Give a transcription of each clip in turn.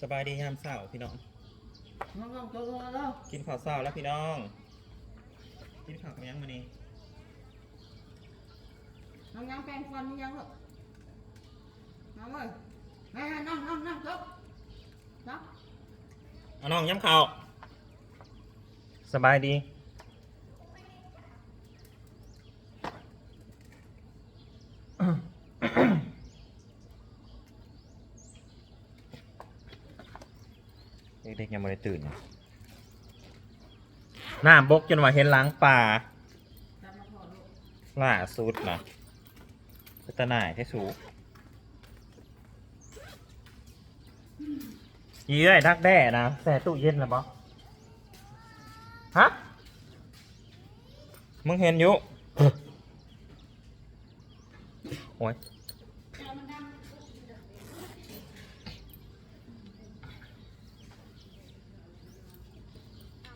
สบายดียามเช้าพี่น้อง น้องน้องตัวตัวแล้วกินข้าวเช้าแล้วพี่น้อง กินข้าวกับยังมานี่น้องยังแปรงฟันนี่ยังลูกน้องเอ้ยแม่น้องน้องน้องจบน้องเอาน้องย้ำข้าวสบายดี เด็กๆยังไม่ได้ตื่นอยู่หน้าบกจนว่าเห็นล้างป่าจับมาพอลูกล่าสุดนะพัฒนายแค่สูยี่เอ้ยดักแด้นะแส่ตู้เย็นแล้วบอฮะ มึงเห็นอยู่ โอ้ย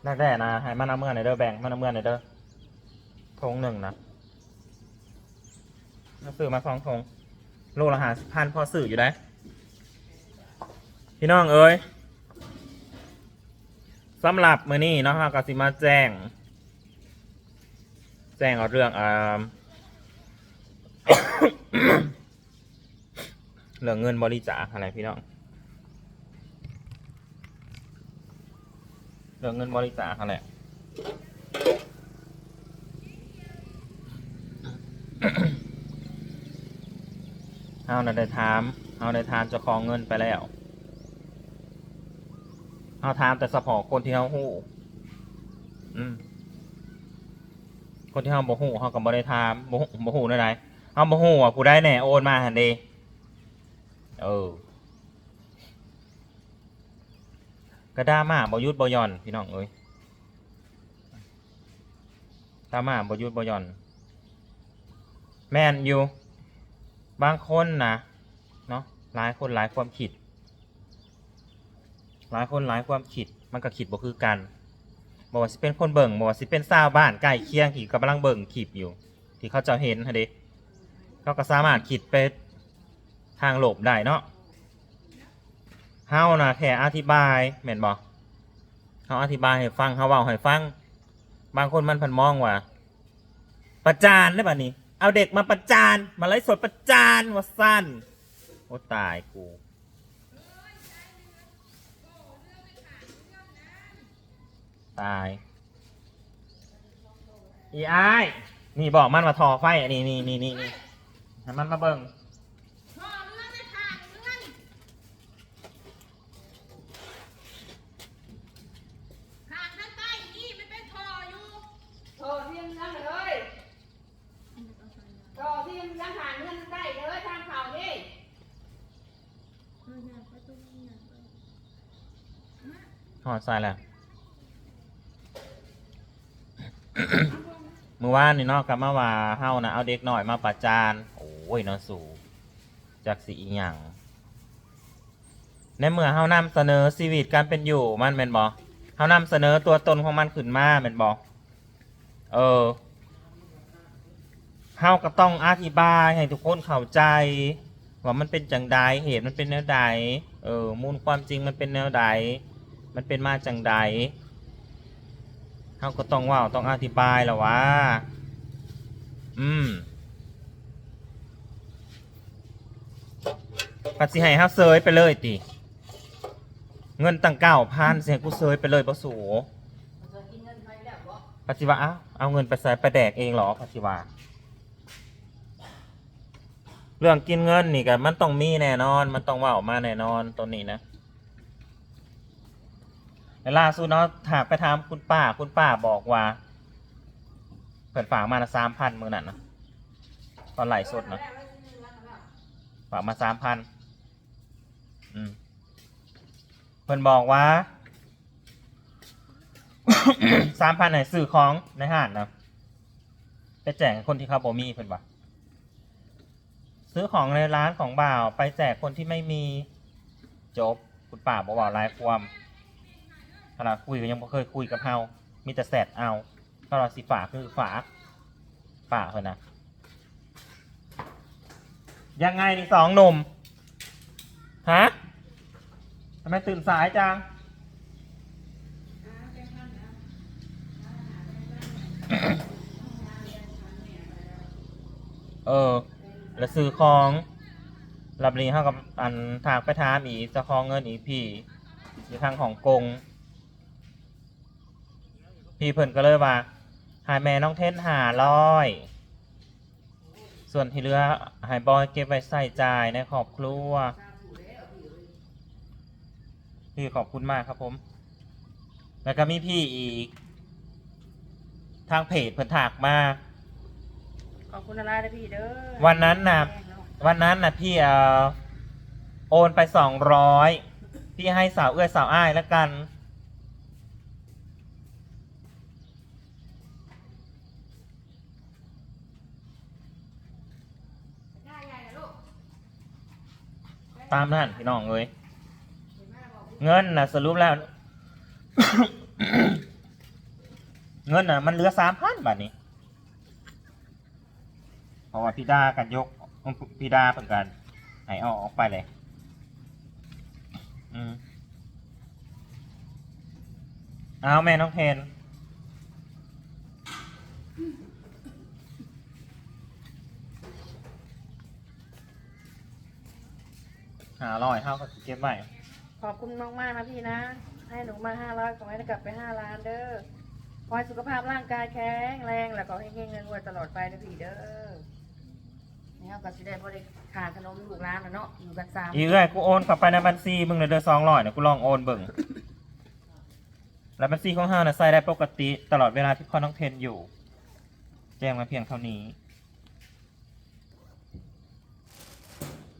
ดักแด้นะให้มันเอาเมื่อไหนเด้อแบ่งมันเอาเมื่อไหนเด้อทงหนึ่งนะเราซื้อมาสองทงโลละหาพันพอสื่ออยู่ได้ พี่น้องเอ้ยสำหรับมือนี้เนาะฮะกสิมาแจ้ง แจ้งเอาเรื่องอ่าเรื่องเงินบริจาคอะไรพี่น้อง เรื่องเงินบริจาคอะไรเฮาได้ถามเฮาได้ถามเจ้าของเงินไปแล้วเฮาถามแต่เฉพาะคนที่เฮาฮู้ อืม คนที่เฮาบ่ฮู้เฮาก็บ่ได้ถามบ่ฮู้บ่ฮู้ได้ใดเฮาบ่ฮู้ว่าผู้ใดแหน่โอนมาหั่นเด้เออ ก็ดามาบ่หยุดบ่หย่อนพี่น้องเอ้ยดามาบ่หยุดบ่หย่อน แมนอยู่ บางคนนะเนาะหลายคนหลายความคิด หลายคนหลายความคิดมันก็คิดบ่คือกันบอกว่าสิเป็นคนเบิ่งบอกว่าสิเป็นชาวบ้านใกล้เคียงที่กำลังเบิ่งคลิปอยู่ ที่เขาจะเห็นฮะเด็เขาก็สามารถคิดไปทางโลบได้เนาะ เฮานะแค่อธิบายแม่นบ่เฮาอธิบายให้ฟังเฮาเว้าให้ฟัง บางคนมันพันมองว่า ประจานได้ป่ะนี่เอาเด็กมาประจาน มาไล่สดประจานว่าสั้นโอ้ตายกูตายอีไอ้ายนี่บอกมันมาทอไฟอันนี้นี่นี่นี่นี่ให้มันมาเบิ่ง พ่อเลื่อนไม่ขาดเลื่อนขาดด้านใต้นี่มันเป็นท่ออยู่ท่อที่ยังยังเลยท่อที่ยังยังหาเงินได้เลยทางเขานี่ หอดใส่แล้วมื่อวานนี่เนอกกับมาว่าเฮานะเอาเด็กหน่อยมาประจานโอ้ยนาะสูจากสีอีหยังในเมื่อเฮานำเสนอชีวิตการเป็นอยู่มันเป็นบอเฮานำเสนอตัวตนของมันขึ้นมาเป็นบอเออเฮาก็ต้องอธิบายให้ทุกคนเข้าใจว่ามันเป็นจังใดเหตุมันเป็นแนวใดเออมูลความจริงมันเป็นแนวใด มันเป็นมาจังใดเขาก็ต้องว่าต้องอธิบายแล้วว่า อืมปัดสิให้เฮาเซยไปเลยติ เงินตั้งเก้าพันเสียกูเซยไปเลยปะสูปัจจิวะเอาเอาเงินไปใส่ไปแดกเองเหรอปัจจิวะเรื่องกินเงินนี่กันมันต้องมีแน่นอน มันต้องว่าออกมาแน่นอนตัวนี้นะ แล้วล่าสุดเนาะถากไปถามคุณป้าคุณป้าบอกว่า เปิดฝากมาละสามพันมือนั่นนะตอนไหลสดนะฝากมาสามพันอืมเพิ่นบอกว่าสามพันไหนซื้อของในห้างนะไปแจกคนที่เขาบ่มีเพิ่นว่าซื้อของในร้านของบ่าว ไปแจกคนที่ไม่มีจบ คุณป้าบอกว่าลฟ์ความ ขนาดคุยก็ยังไม่เคยคุยกับเฮามีแต่แซดเอาก็เราสิฝากคือฝากฝากเลยนะ ยังไงนี่สองหนุ่ม ฮะทำไมตื่นสายจัง เออ แล้วซื้อของรับนี้เข้ากับอันทางไปถามอีจะของเงินอีกพี่อยู่ทางของกง พี่เพิ่นก็เลยว่าหายแม่น้องเทนหาร้อย ส่วนที่เหลือหายบอยเก็บไว้ใส่จ่ายในครอบครัว พี่ขอบคุณมากครับผม แล้วก็มีพี่อีก ทางเพจเพิ่นถากมา ขอบคุณอะไรนะพี่เด้อวันนั้นน่ะ วันนั้นน่ะพี่เออโอนไปสองร้อยพี่ให้สาวเอื้อยสาวอ้ายแล้วกัน ได้ใหญ่นะลูก ตามนั่นพี่น้องเอ้ยเงินน่ะสรุปแล้ว เงินน่ะมันเหลือสามพันบาทนี้เพราะว่าพี่ดากันยกพี่ดาเป็นกันให้เอาออกไปเลย อืมเอาแม่น้องเพน หาร้อยเท่ากับเก็บไว้ขอบคุณมากมากๆนะพี่นะ ให้หนูมาห้าร้อยขอให้ได้กลับไปห้าล้านเด้อขอให้สุขภาพร่างกายแข็งแรงแล้วก็ให้เงินเงินรวยตลอดไปนะพี่เด้อนี่เราก็สิได้บริขาขนมลูกร้านนะเนาะอยู่กันสามอีเอ้ยกูโอนเข้าไปในบัญชีมึงเลยเดือสองร้อยเนี่ยกูลองโอนเบิ่งแล้วบัญชีของเฮานะใส่ได้ปกติตลอดเวลาที่พ่อน้องเทนอยู่ แจ้งมาเพียงเท่านี้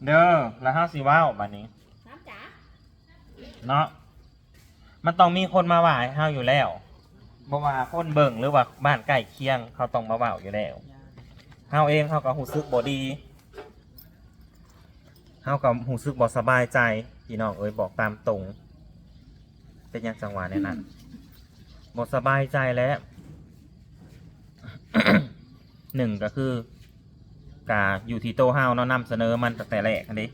เด้อแล้วเฮาสิว้าวบัดนี้ น้ำจ๋าเนาะมันต้องมีคนมาว่าให้เฮาอยู่แล้วบ่ว่าคนเบิ่งหรือว่าบ้านใกล้เคียงเขาต้องมาเว้าอยู่แล้วเฮาเองเฮาก็รู้สึกบ่ดีเฮาก็รู้สึกบ่สบายใจพี่น้องเอ้ยบอกตามตรง เป็นหยังจังหวะในนั้นบ่สบายใจแล้ว หนึ่งก็คือ กาอยู่ที่โตเฮาเนาะนำเสนอมันตั้งแต่แรกอันนี้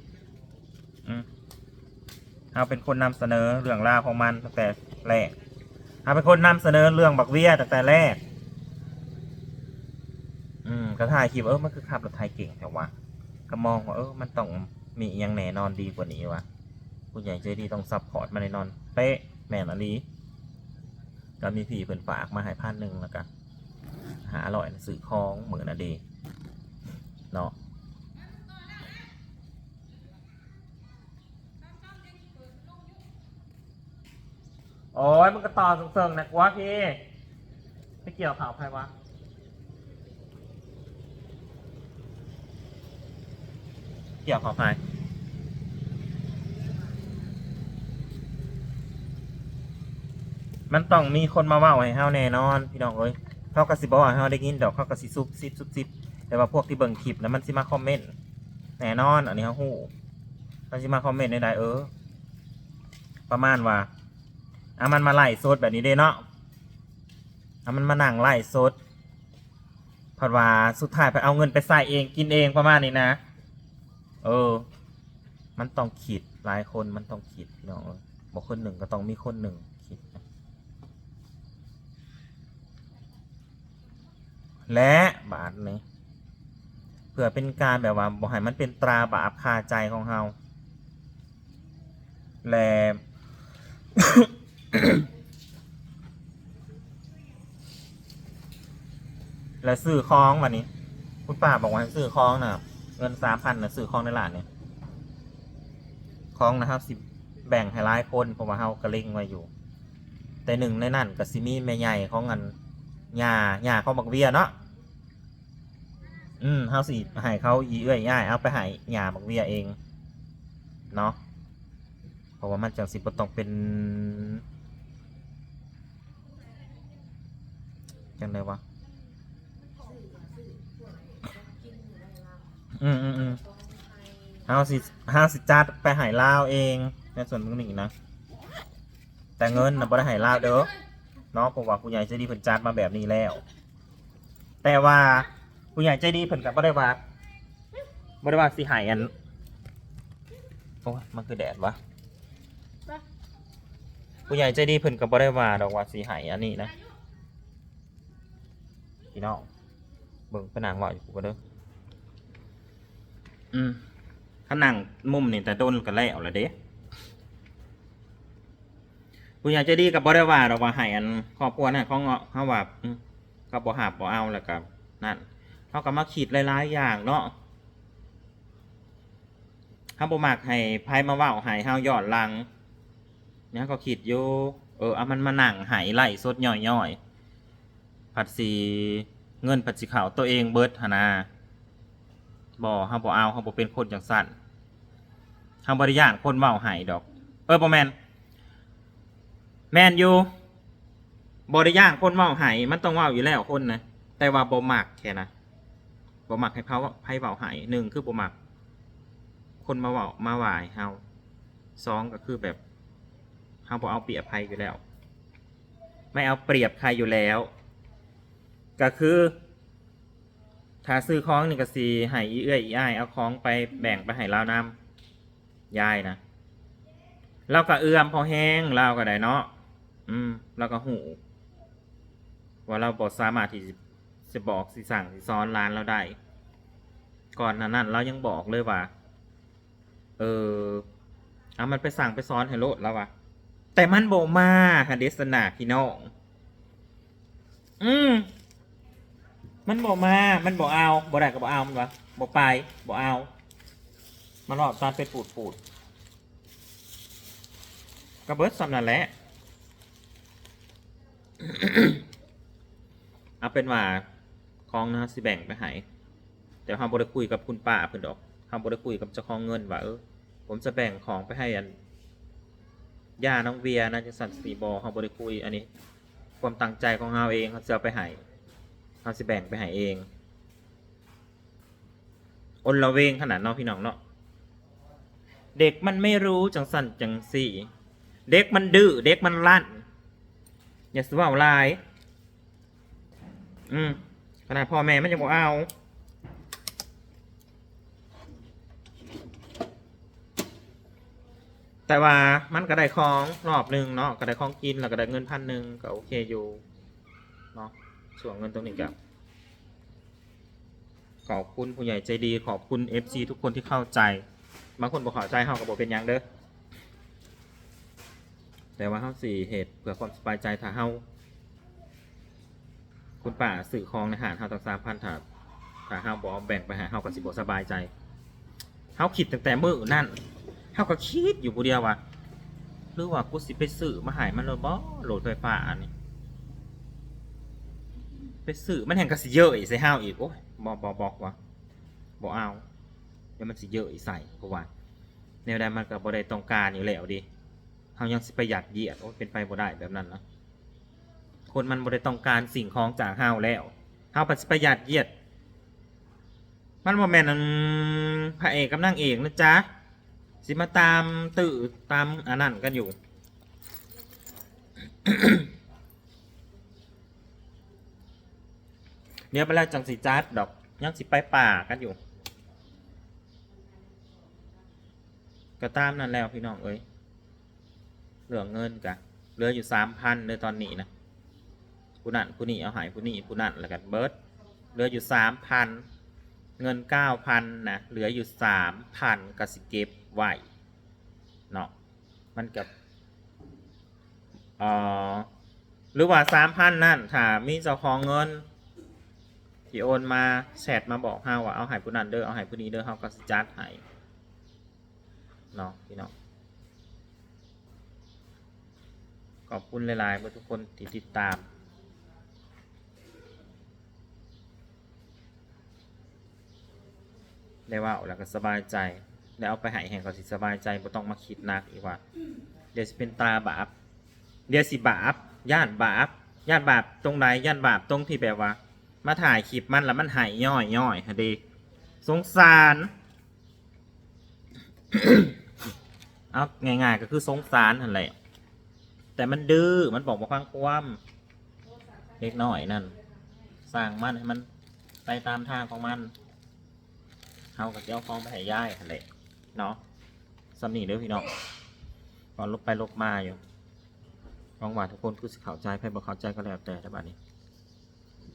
เฮาเป็นคนนำเสนอเรื่องราวของมันตั้งแต่แรกเฮาเป็นคนนำเสนอเรื่องบักเวียตั้งแต่แรก อืมก็ถ่ายคลิปเออมันคือขับรถไทยเก่งแต่ว่าก็มองว่าเออมันต้องมีอหยังแน่นอนดีกว่านี้วะผู้ใหญ่ใจดีต้องซัพพอร์ตมาแน่นอน เป๊ะแม่นอันนี้ก็มีพี่เพิ่นฝากมาให้พันหนึ่งแล้วก็หาอร่อยสื่อคล้องเหมือนอดี เนาะโอ้ยมันก็ต่อเสิงๆนะกว่าพี่ไม่เกี่ยวข่าวใครวะเกี่ยวขออภัยมันต้องมีคนมาเว่าให้เฮาแน่นอน พี่น้องเอ้ยเขากระสิบบอกว่าห้เฮาได้ยินดอกเขากระสิซุบซิบซุบซิบ แต่ว่าพวกที่เบิ่งคลิปแล้วมันสิมาคอมเมนต์แน่นอน อันนี้เฮาฮู้มันสิมาคอมเมนต์ได้เออ ประมาณว่าอะมันมาไล่สดแบบนี้เด้เนาะอะมันมานั่งไล่สดเพราะว่าสุดท้ายไปเอาเงินไปใส่เองกินเองประมาณนี้นะ เออ มันต้องคิดหลายคนมันต้องคิดพี่น้องบอกคนหนึ่งก็ต้องมีคนหนึ่งคิดและบาทนี้ พื่อเป็นการแบบว่าบอกให้มันเป็นตราบาปคาใจของเฮาและ และซื้อคล้องวันนี้ คุณป้าบอกว่าให้ซื้อคล้องนะเงินสามพันนะซื้อคล้องในร้านเนี่ยคล้องนะครับสิแบ่งให้หลายคนเพราะว่าเฮากระเล่งไว้อยู่ แต่หนึ่งในนั้นกับซิมีแม่ใหญ่ของเงินหญ้าหญ้าเขาบักเวียเนาะ อืมเฮาสิให้เขาอีเอื้อยง่ายเอาไปให้หญ้าบักเวียเองเนาะเพราะว่ามันจังสิบ่ต้องเป็นจังไดวะอืมอืมอืมเฮาสิเฮาสิจัดไปใหายลาวเองในส่วนตรงนี้นะแต่เงินนะบ่ได้ใหายลาวเด้อเนาะเพราะว่าผู้ใหญ่ใจดีเพิ่นจัดมาแบบนี้แล้ว แต่ว่า ผู้ใหญ่ใจดีเพิ่นก็บ่ได้ว่าบ่ได้ว่าสิใหายอันโอ้ยมันคือแดดวะผู้ใหญ่ใจดีเพิ่นก็บ่ได้ว่าดอกว่าสิให้อันนี้นะพี่น้องเบิ่งผนังเว่าอยู่ก็เด้ออืมผนังมุมนี่แต่โดนก็แล้วละเด้ผู้ใหญ่ใจดีก็บ่ได้ว่าดอกว่าให้อันครอบครัวนั่นเขาเงาะเขาว่าอืมก็บ่หาบบ่เอาแล้วก็นั่น เขาก็มาคิดหลายๆอย่างเนาะเฮาบ่มักให้ไผมาว้าให้เฮาย้อนหลังเนี่ยก็คิดอยู่เออเอามันมาหนังหายไหลสดย่อยๆ ผัดสีเงินผัดสีขาวตัวเองเบิดหนนาบ่เฮาบ่เอาเฮาบ่เป็นคนจังสั่นเฮาบ่ได้ย่านคนเว้าให้ดอก เออบ่แมนแมนอยู่บ่ได้ย่านคนเว้าให้มันต้องเว้าอยู่แล้วคนนะแต่ว่าบ่มักแค่นะ บ่มักให้เขาให้เว้าให้หนึ่งคือบ่มัก คนมาเว้ามาวาให้เฮาสองก็คือแบบเฮาบ่เอาเปรียบใครอยู่แล้ว ไม่เอาเปรียบใครอยู่แล้ว ก็คือถ้าซื้อของนี่ก็สีให้อีเอื้อยอีอ้ายเอาของไปแบ่งไปให้เรานำยายนะเราก็เอื้อมพอแห้งเราก็ได้เนาะอืมเราก็หูว่าเราบ่สามารถที่ จะบอกสิสั่งสิซ้อนร้านเราได้ ก่อนนานั้นเรายังบอกเลยว่า เออเอามันไปสั่งไปซ้อนให้โลดแล้ววะแต่มันโบมาค่ะเดสนาพี่น้อง อืมมันบอกมา มันบอกเอาบ่ได้ก็บอกเอา มันวะบอกไปบอกเอา มันรอบตาเป็นปูดปูดกระเบิดสำนั่นแหละ เอาเป็นว่า ของนะสิแบ่งไปให้แต่เราบ่ได้คุยกับคุณป้าเพิ่นดอกเราบ่ได้คุยกับเจ้าของเงินว่าเออผมจะแบ่งของไปให้อันย่าน้องเวียนะจังสันสีบอเขาบริคุยอันนี้ ความตั้งใจของเราเองเขาจะเอาไปให้เขาสิแบ่งไปให้เองอนละเวงขนาดเนาะพี่น้องเนาะเด็กมันไม่รู้จังสันจังสี่เด็กมันดื้อเด็กมันลั่น อย่าสว่าลาย อืม ขนาดพ่อแม่มันยังบอกเอาแต่ว่ามันก็ได้ของรอบหนึ่งเนาะก็ได้ของกินแล้วก็ได้เงินพันหนึ่งก็โอเคอยู่เนาะส่วนเงินตรงนี้กับขอบคุณผู้ใหญ่ใจดีขอบคุณ FC ทุกคนที่เข้าใจบางคนบอกข้าใจเฮาก็บอกเป็นยังเด้อแต่ว่าเฮาสี่เหตุเพื่อความสบายใจถ้าเฮา คุณป่าสื่อคองในหารเฮาตั้งสามพันถ้าถ้าเฮาบอกแบ่งไปหาเฮาก็สิบ่สบายใจเฮาคิดตั้งแต่มื้อนั่นเขาก็คิดอยู่ผู้เดียวว่าหรือว่ากูสิไปซื้อมาหายมันเลยบ่โหลดไฟฟ้าอันนี้ไปซื้อมันแห่งกสิเยอะอีกใส่ห้าวอีกโอ้ยบอบอบอกว่าบอเอาเดี๋ยวมันสิเยอะอีกใส่เพราะว่าแนวใดมันก็บ่ได้ต้องการอยู่แล้วดิเฮายังสิประหยัดเหยียดโอ้ยเป็นไปบ่ได้แบบนั้นนะ คนมันบ่ได้ต้องการสิ่งของจากเฮาแล้วเฮาประหยัดเยียด มันบ่แม่นอันพระเอกกับนางเอกนะจ๊ะ สิมาตามตื่อตามอันนั้นกันอยู่ เดี๋ยวไปแล้วจังสิจัดดอกยังสิไปป่ากันอยู่ ก็ตามนั่นแล้วพี่น้องเอ้ยเหลือเงินกะเหลืออยู่สามพันเลยตอนนี้นะ ผู้นั่นผู้นี่เอาหายผู้นี่ผู้นั่นแล้วกันเบิร์ดเหลืออยู่สามพันเงินเก้าพันนะเหลืออยู่สามพันกสิเก็บไว้เนาะมันกับเอ่อหรือว่าสามพันนั่นถ้ามีเจ้าของเงินที่โอนมาแชทมาบอกเฮาว่าเอาหายผู้นั้นเด้อเอาหายผู้นี้เด้อเฮาก็สิจัดให้เนาะพี่น้องขอบคุณหลายๆเพื่อทุกคนที่ติดตาม ได้ว่าแล้วก็สบายใจ แล้วเอาไปหายแห่งก็สิสบายใจบ่ต้องมาคิดนักอีกว่า เดี๋ยวสิเป็นตาบาปเดี๋ยวสิบาปย่านบาปย่านบาปตรงไหนย่านบาปตรงที่แบบว่า มาถ่ายคลิปมันแล้วมันหายย่อยย่อยฮะดีสงสาร เอาง่ายๆก็คือสงสารนั่นแหละแต่มันดื้อ มันบอกว่าฟังความเล็กน้อยนั่น สร้างมันให้มันไปตามทางของมัน เฮากับเจ้าของไปให้ย่ายหั่นแหลเนาะสำนีเด้อพี่น้องก่อนลบไปลบมาอยู่หวังว่าทุกคนคือสิเข้าใจใครบ่เข้าใจก็แล้วแต่แต่บัดนี้